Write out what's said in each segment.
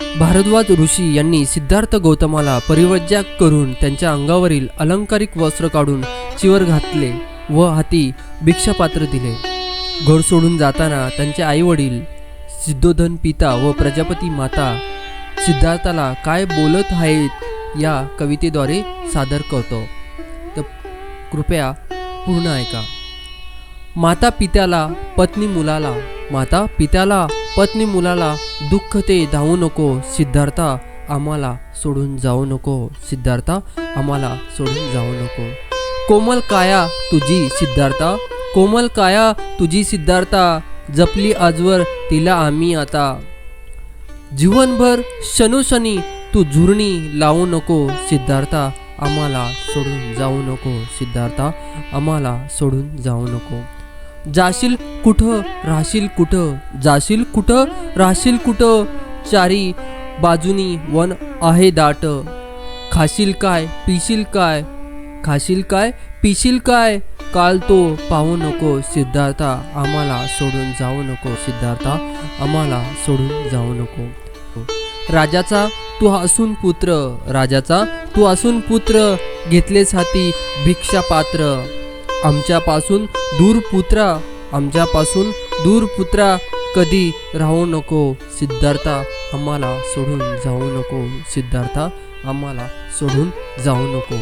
भारद्वाज ऋषी यांनी सिद्धार्थ गौतमाला परिवज्या करून त्यांच्या अंगावरील अलंकारिक वस्त्र काढून चिवर घातले व हाती भिक्षापात्र दिले. घर सोडून जाताना त्यांचे आईवडील सिद्धोधन पिता व प्रजापती माता सिद्धार्थाला काय बोलत आहेत या कवितेद्वारे सादर करतो. तर कृपया पूर्ण ऐका. माता पित्याला पत्नी मुलाला माता पित्याला पत्नी मुलाला दुःख ते धावू नको सिद्धार्था आम्हाला सोडून जाऊ नको सिद्धार्था आम्हाला सोडून जाऊ नको. कोमल काया तुझी सिद्धार्था. कोमल काया तुझी सिद्धार्था. जपली आजवर तिला आम्ही आता. जीवनभर शनुशनी तू झुरणी लावू नको सिद्धार्था आम्हाला सोडून जाऊ नको सिद्धार्था आम्हाला सोडून जाऊ नको. जाशील कुठं राहशील कुठं? जाशील कुठं राहशील कुठं? चारी बाजूनी वन आहे दाट. खाशील काय पिशील काय? खाशील काय पिशील काय? काल तो पाहू नको सिद्धार्था आम्हाला सोडून जाऊ नको सिद्धार्था आम्हाला सोडून जाऊ नको. राजाचा तू असून पुत्र राजाचा तू असून पुत्र घेतलेस हाती भिक्षा पात्र आमच्यापासून दूर पुत्रा आमच्यापासून दूर पुत्रा कधी राहू नको सिद्धार्था आम्हाला सोडून जाऊ नको सिद्धार्था आम्हाला सोडून जाऊ नको.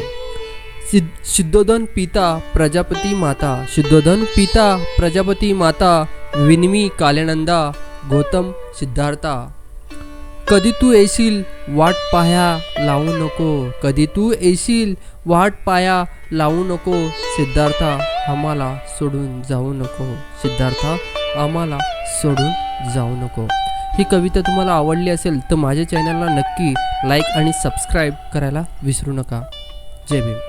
सिद्ध सिद्धोधन पिता प्रजापती माता सिद्धोधन पिता प्रजापती माता विनमी कालेनंदा गौतम सिद्धार्था कधी तू येशील वाट पाया लावू नको. कधी तू येशील वाट पाया लावू नको. सिद्धार्था आम्हाला सोडून जाऊ नको. सिद्धार्था आम्हाला सोडून जाऊ नको. ही कविता तुम्हाला आवडली असेल तर माझ्या चॅनलला नक्की लाईक आणि सबस्क्राईब करायला विसरू नका. जय भीम.